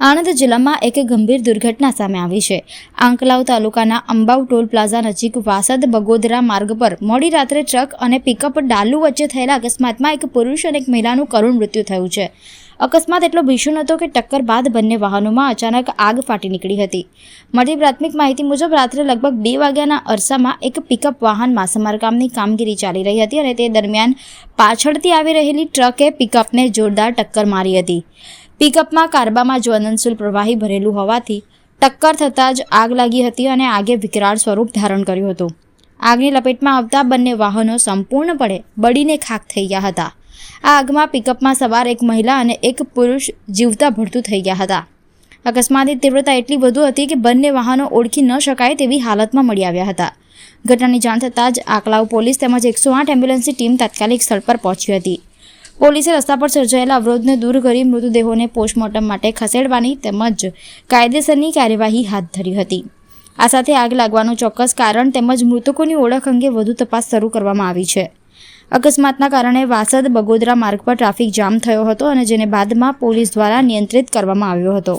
આણંદ જિલ્લામાં એક ગંભીર દુર્ઘટના સામે આવી છે. આંકલાવ તાલુકાના અંબાવ ટોલ પ્લાઝા નજીક વાસદ બગોદરા માર્ગ પર મોડી રાત્રે ટ્રક અને પિકઅપ ડાલુ વચ્ચે થયેલા અકસ્માતમાં એક પુરુષ અને એક મહિલાનું કરુણ મૃત્યુ થયું છે. અકસ્માત એટલો ભીષણ હતો કે ટક્કર બાદ બંને વાહનોમાં અચાનક આગ ફાટી નીકળી હતી. મળતી પ્રાથમિક માહિતી મુજબ રાત્રે લગભગ બે વાગ્યાના અરસામાં એક પિકઅપ વાહનમાં સમારકામની કામગીરી ચાલી રહી હતી અને તે દરમિયાન પાછળથી આવી રહેલી ટ્રકે પિકઅપને જોરદાર ટક્કર મારી હતી. પિકઅપમાં કાર્બામાં જ્વલનશીલ પ્રવાહી ભરેલું હોવાથી ટક્કર થતાં જ આગ લાગી હતી અને આગે વિકરાળ સ્વરૂપ ધારણ કર્યું હતું. આગની લપેટમાં આવતા બંને વાહનો સંપૂર્ણપણે બળીને ખાખ થઈ ગયા હતા. આ આગમાં પિકઅપમાં સવાર એક મહિલા અને એક પુરુષ જીવતા ભરતું થઈ ગયા હતા. અકસ્માતની તીવ્રતા એટલી વધુ હતી કે બંને વાહનો ઓળખી ન શકાય તેવી હાલતમાં મળી આવ્યા હતા. ઘટનાની જાણ થતાં જ આકલાવ પોલીસ તેમજ એકસો આઠ એમ્બ્યુલન્સની ટીમ તાત્કાલિક સ્થળ પર પહોંચી હતી. પોલીસે રસ્તા પર સર્જાયેલા અવરોધને દૂર કરી મૃતદેહોને પોસ્ટમોર્ટમ માટે ખસેડવાની તેમજ કાયદેસરની કાર્યવાહી હાથ ધરી હતી. આ સાથે આગ લાગવાનું ચોક્કસ કારણ તેમજ મૃતકોની ઓળખ અંગે વધુ તપાસ શરૂ કરવામાં આવી છે. અકસ્માતના કારણે વાસદ બગોદરા માર્ગ પર ટ્રાફિક જામ થયો હતો અને જેને બાદમાં પોલીસ દ્વારા નિયંત્રિત કરવામાં આવ્યો હતો.